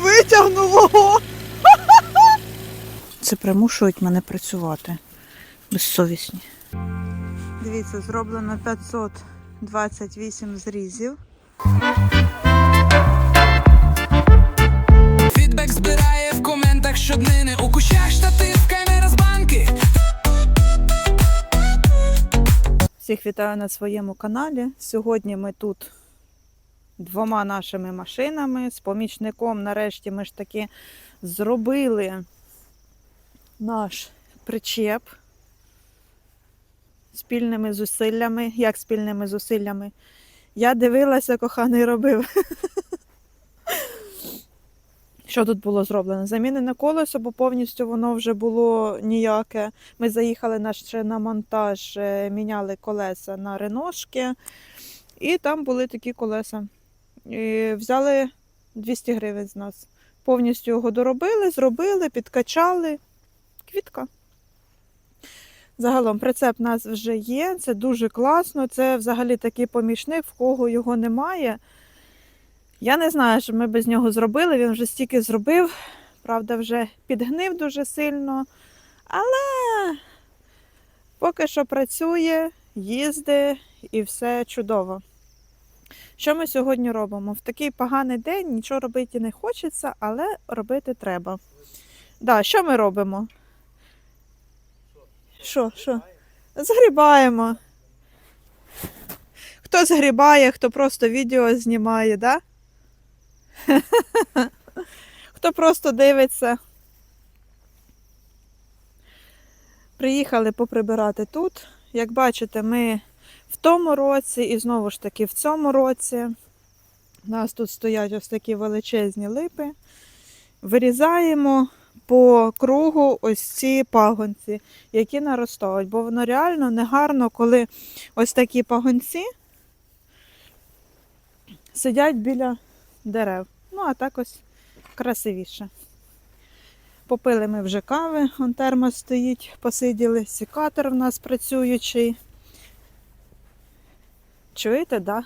Витягнуло. Це примушують мене працювати. Безсовісні. Дивіться, зроблено 528 зрізів. Фідбек збирає в коментах щоднини У кущах штатив, камера з банки Всіх вітаю на своєму каналі. Сьогодні ми тут двома нашими машинами з помічником. Нарешті ми ж таки зробили наш причеп спільними зусиллями. Як спільними зусиллями? Я дивилася, коханий робив. Що тут було зроблено? Замінене колесо, бо повністю воно вже було ніяке. Ми заїхали на, ще на монтаж, е, міняли колеса на реношки, і там були такі колеса. Взяли 200 гривень з нас. Повністю його доробили, зробили, підкачали. Квітка. Загалом прицеп у нас вже є, це дуже класно. Це взагалі такий помічник, в кого його немає. Я не знаю, що ми без нього зробили. Він вже стільки зробив. Правда, вже підгнив дуже сильно. Але поки що працює, їздить і все чудово. Що ми сьогодні робимо? В такий поганий день нічого робити не хочеться, але робити треба. Да, що ми робимо? Що, що? Згрібаємо. Хто згрібає, хто просто відео знімає, да? Хто просто дивиться. Приїхали поприбирати тут. Як бачите, ми в тому році і знову ж таки в цьому році. У нас тут стоять ось такі величезні липи. Вирізаємо по кругу ось ці пагонці, які наростають. Бо воно реально негарно, коли ось такі пагонці сидять біля дерев. Ну, а так ось красивіше. Попили ми вже кави, он термос стоїть, посиділи, сікатор в нас працюючий. Чуєте, да?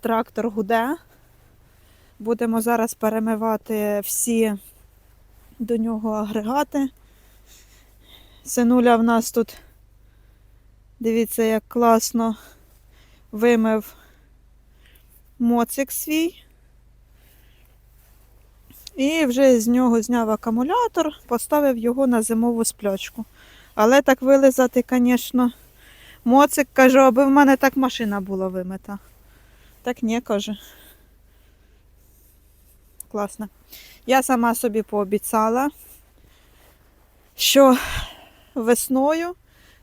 Трактор гуде. Будемо зараз перемивати всі до нього агрегати. Синуля в нас тут, дивіться, як класно вимив моцик свій. І вже з нього зняв акумулятор, поставив його на зимову сплячку. Але так вилизати, звісно, моцик каже, аби в мене так машина була вимита. Так ні, каже. Класно. Я сама собі пообіцяла, що весною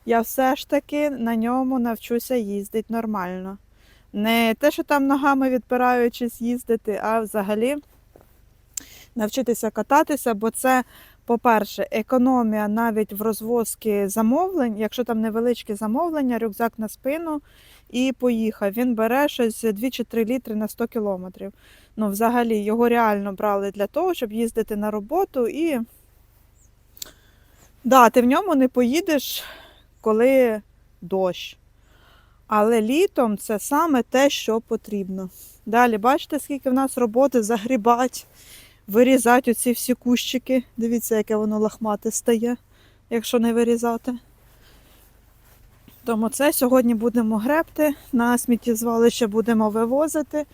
я все ж таки на ньому навчуся їздити нормально. Не те, що там ногами відпираючись їздити, а взагалі навчитися кататися, бо це, по-перше, економія навіть в розвозки замовлень. Якщо там невеличкі замовлення, рюкзак на спину і поїхав. Він бере щось 2 чи 3 літри на 100 кілометрів. Ну, взагалі, його реально брали для того, щоб їздити на роботу і. Да, ти в ньому не поїдеш, коли дощ. Але літом це саме те, що потрібно. Далі, бачите, скільки в нас роботи загрібати, вирізати оці всі кущики. Дивіться, яке воно лахмате стає, якщо не вирізати. Тому це сьогодні будемо гребти, на сміттєзвалище будемо вивозити.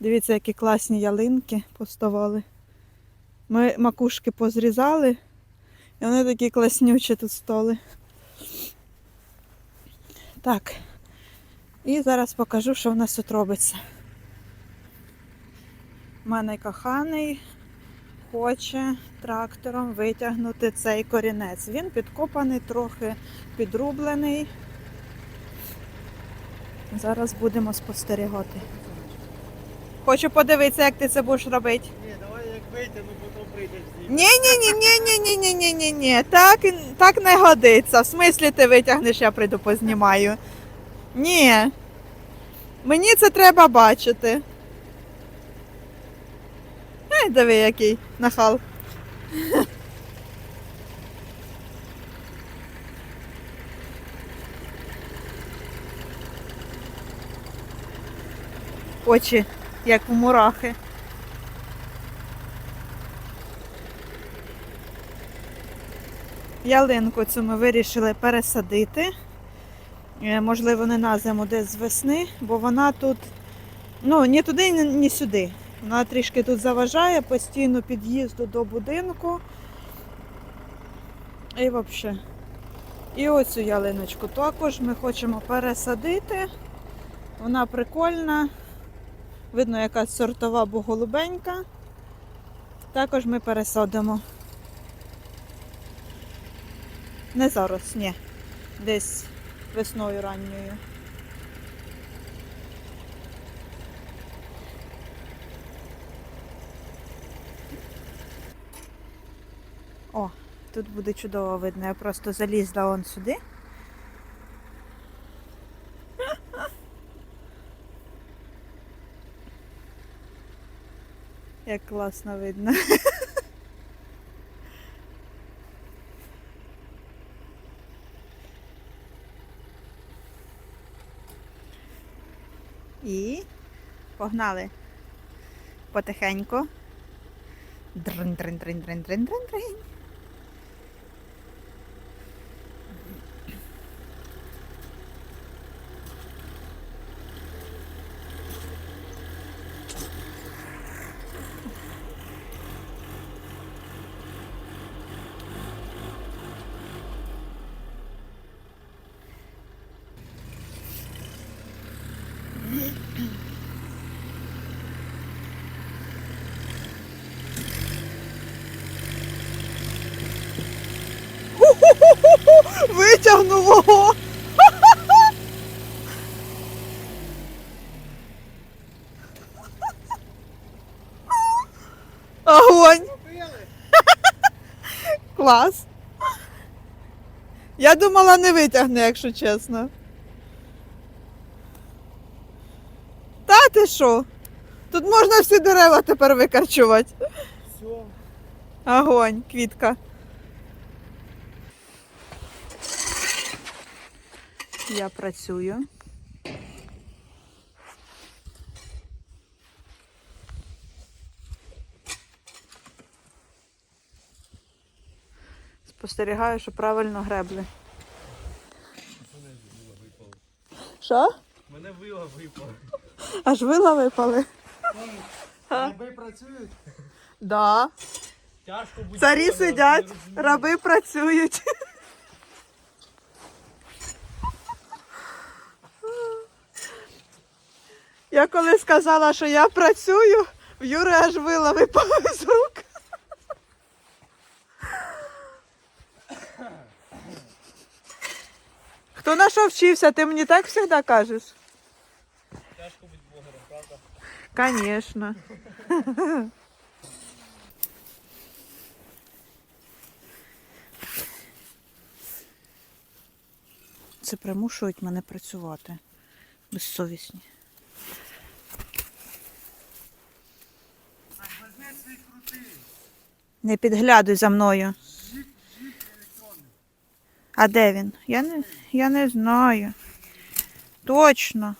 Дивіться, які класні ялинки поставали. Ми макушки позрізали, і вони такі класнючі тут стали. Так. І зараз покажу, що в нас тут робиться. У мене коханий хоче трактором витягнути цей корінець. Він підкопаний, трохи підрублений. Зараз будемо спостерігати. Хочу подивитися, як ти це будеш робити. Ні, давай як витягну, потім прийдеш з Ні, ні, ні, ні, ні, ні, ні, ні, ні, ні. Так, так не годиться. В смислі ти витягнеш, я прийду познімаю. Ні. Мені це треба бачити. Ай, диви, який нахал. Очі, як у мурахи. Ялинку цю ми вирішили пересадити. Е, можливо, не на зиму десь з весни, бо вона тут, ну, ні туди, ні сюди. Вона трішки тут заважає постійно під'їзду до будинку. І взагалі. І оцю ялиночку також ми хочемо пересадити. Вона прикольна. Видно, якась сортова, бо голубенька. Також ми пересадимо. Не зараз, ні. Десь весною ранньою. О, тут буде чудово видно. Я просто залізла он сюди. Як класно видно. І погнали потихеньку. Дрин, Витягнуло! Огонь! Клас! Я думала, не витягне, якщо чесно. Та ти що? Тут можна всі дерева тепер викарчувати. Огонь, квітка. Я працюю. Спостерігаю, що правильно гребли. Що? Мене вила випала. Аж вила випали? Раби працюють. Да. Тяжко буде. Царі сидять, раби працюють. Я коли сказала, що я працюю, в Юри аж вила випала з рук. Хто на що вчився, ти мені так завжди кажеш? Тяжко бути блогером, правда? Конечно. Це примушують мене працювати. Безсовісні. Так, возьми свій крутий. Не підглядуй за мною. А де він? Я не, я не знаю. Точно.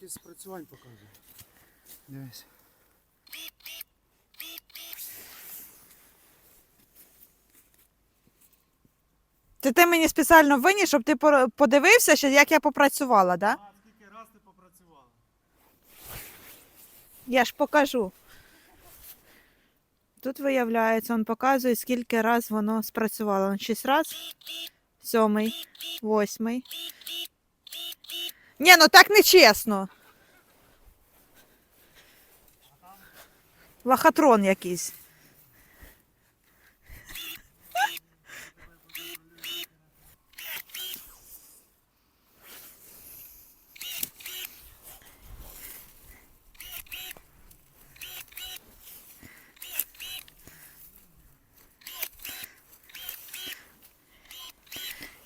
Якісь спрацювань показує. Дивись. Це ти мені спеціально виніс, щоб ти подивився, як я попрацювала, да? А скільки раз ти попрацювала? Я ж покажу. Тут виявляється, він показує, скільки раз воно спрацювало. Він шість раз, сьомий, восьмий. Ні, ну так не чесно. Лохотрон якийсь.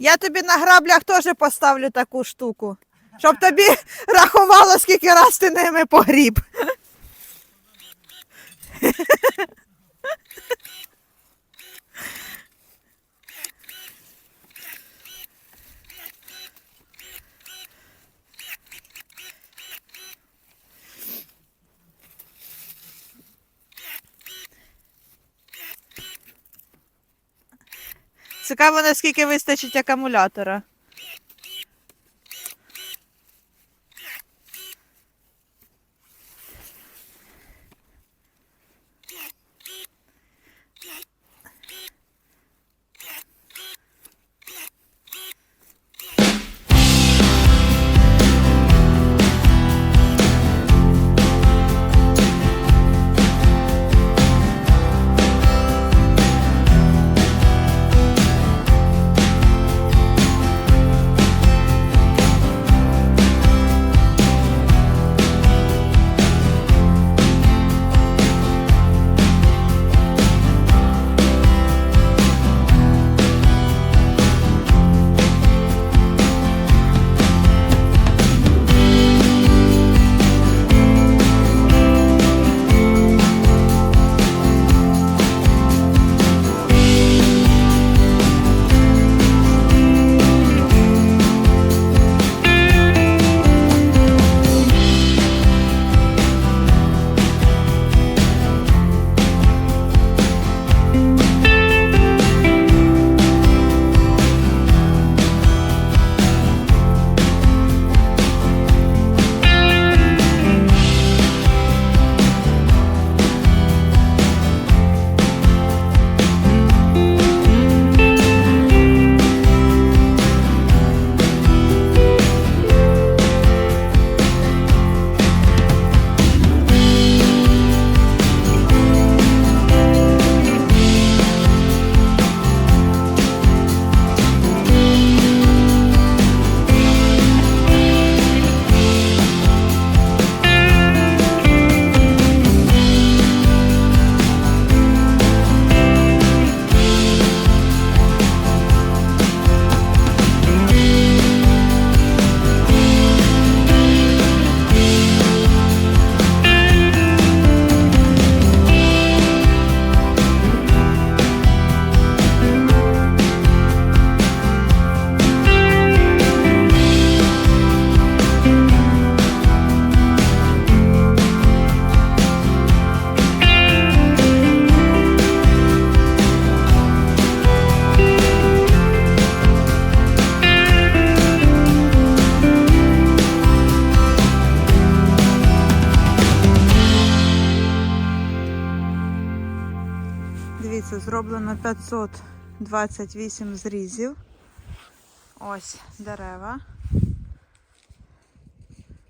Я тобі на граблях теж поставлю таку штуку. Щоб тобі рахувало, скільки раз ти ними погріб. Цікаво, наскільки вистачить акумулятора. Дивіться, зроблено 528 зрізів. Ось дерева.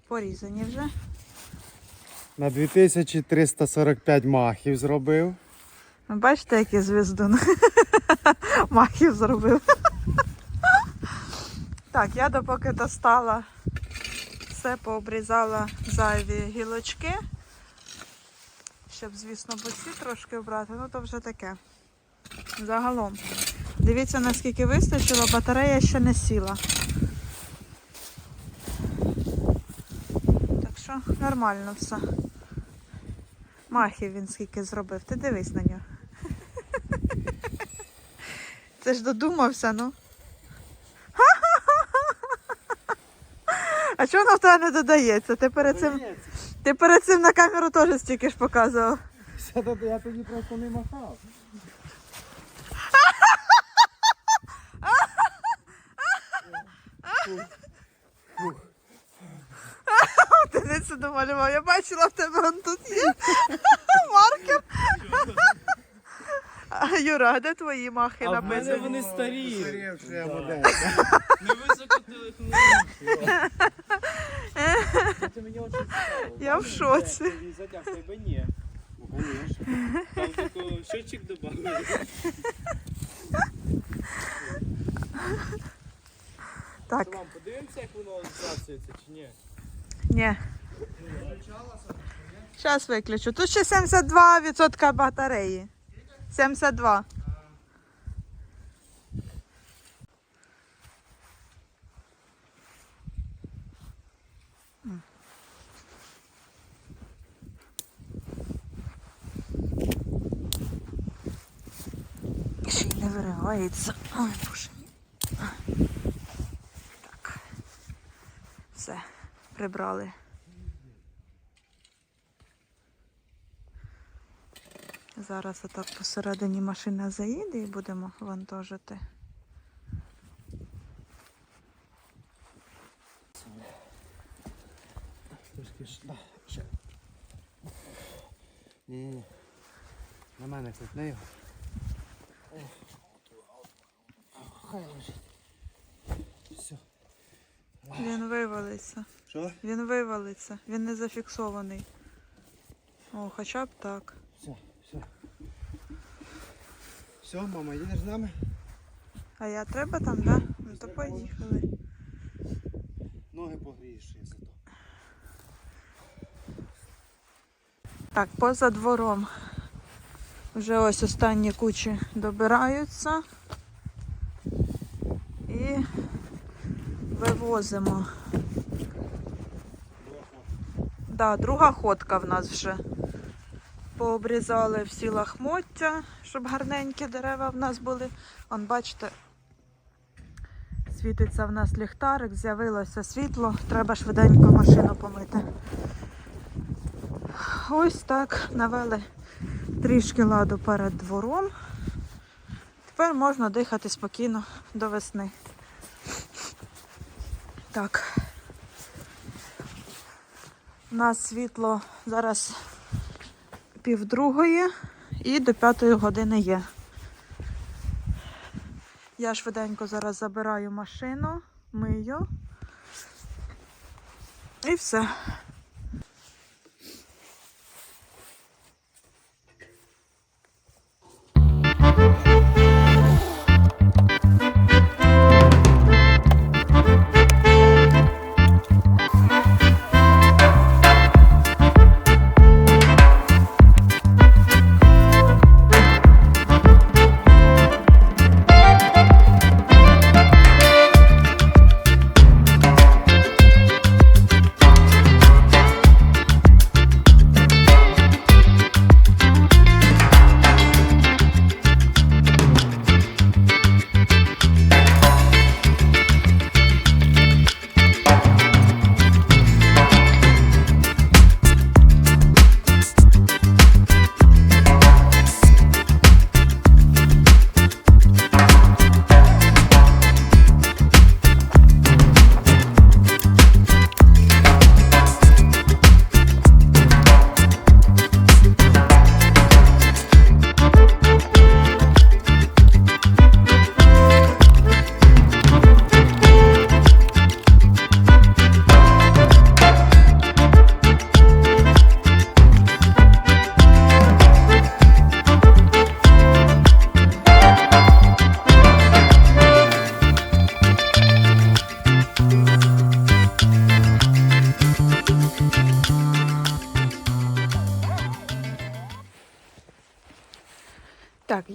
Порізані вже. На 2345 махів зробив. Ви бачите, який звіздун махів зробив. так, я допоки достала все, пообрізала зайві гілочки. Щоб, звісно, боці трошки обрати, ну то вже таке. Загалом. Дивіться, наскільки вистачило, батарея ще не сіла. Так що нормально все. Махів він скільки зробив. Ти дивись на нього. Це ж додумався, ну. А чого воно в тебе не додається? Ти перед цим, ти перед цим на камеру теж стільки ж показував. Я тоді просто не махав. Ти не це домалював. Я бачила в тебе он тут є маркер. Юра, а де твої махи А в мене вони старі. Не високотехнологічні. Це мені дуже цікаво. Я в шоці. Різати, тебе ні. Ну. Там такий щотчик додали. Так, Вам подивимося, як воно зрацюється чи ні? ні. Зараз виключу. Тут ще 72% батареї. 72. виривається. Ой, боже. Так. Все, прибрали. Зараз отак посередині машина заїде і будемо вантажити. Трошки ж, ще. Ні, ні, ні. На мене клепне його. Хай лежить. Все. Він вивалиться. Що? Він вивалиться. Він не зафіксований. О, хоча б так. Все, все. Все, мама, їдеш з нами? А я треба там, да? Ну то поїхали. Ноги погрієш ще зато. Так, поза двором. Вже ось останні кучі добираються. І вивозимо. Да, друга ходка в нас вже. Пообрізали всі лахмоття, щоб гарненькі дерева в нас були. Он, бачите, світиться в нас ліхтарик, з'явилося світло, треба швиденько машину помити. Ось так навели трішки ладу перед двором. Тепер можна дихати спокійно до весни. Так. У нас світло зараз півдругої і до п'ятої години є. Я швиденько зараз забираю машину, мию. І все.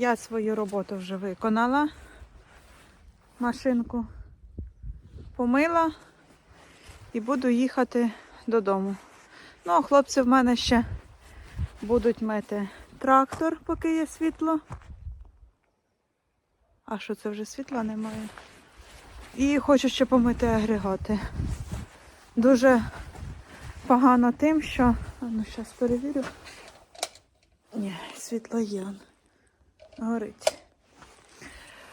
Я свою роботу вже виконала. Машинку помила і буду їхати додому. Ну, а хлопці в мене ще будуть мити трактор, поки є світло. А що це вже світла немає? І хочу ще помити агрегати. Дуже погано тим, що. А ну, зараз перевірю. Ні, світло є. Горить.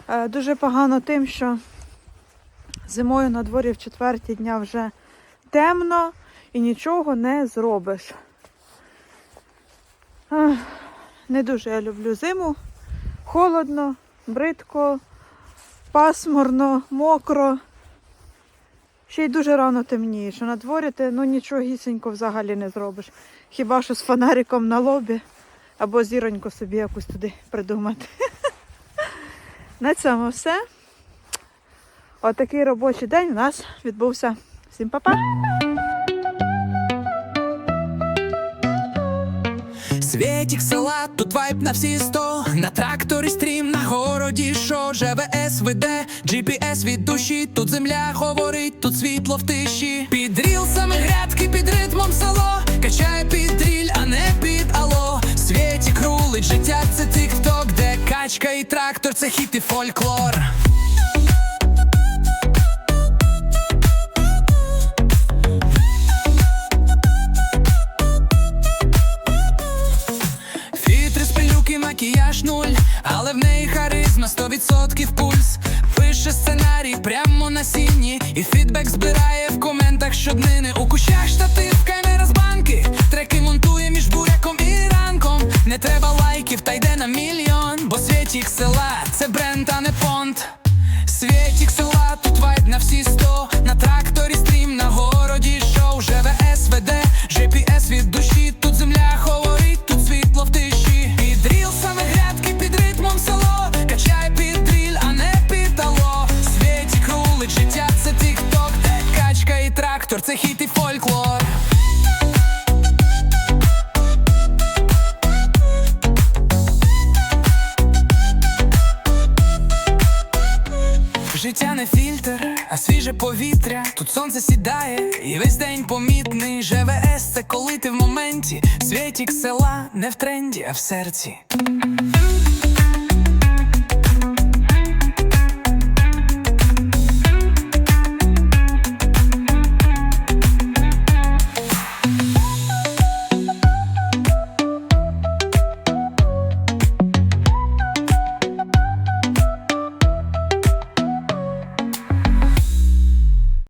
Е, Дуже погано тим, що зимою на дворі в четверті дня вже темно і нічого не зробиш. Не дуже я люблю зиму. Холодно, бридко, пасмурно, мокро. Ще й дуже рано темніє, що на дворі ти ну, нічого гісенько взагалі не зробиш. Хіба що з фонариком на лобі або зіроньку собі якусь туди придумати. На цьому все. Отакий робочий день у нас відбувся. Всім па-па! Світік села, тут вайб на всі сто На тракторі стрім, на городі шо ЖВС веде, GPS від душі, тут земля говорить, тут світло в тиші Під рілсами грядки, під ритмом село Качає під дріль, Світік життя це тік-ток, де качка і трактор, це хіт і фольклор Фітри з пилюки, макіяж нуль, але в неї харизма 100% пульс. Пише сценарій прямо на сіні, і фідбек збирає в коментах щоднини. У кущах штатив, камера з не треба лайків, та йде на мільйон, бо світік села, це бренд, а не понт. Світік села, тут вайб на всі сто на трактор. Свіже повітря, тут сонце сідає, і весь день помітний. ЖВС це коли ти в моменті. Світік села не в тренді, а в серці.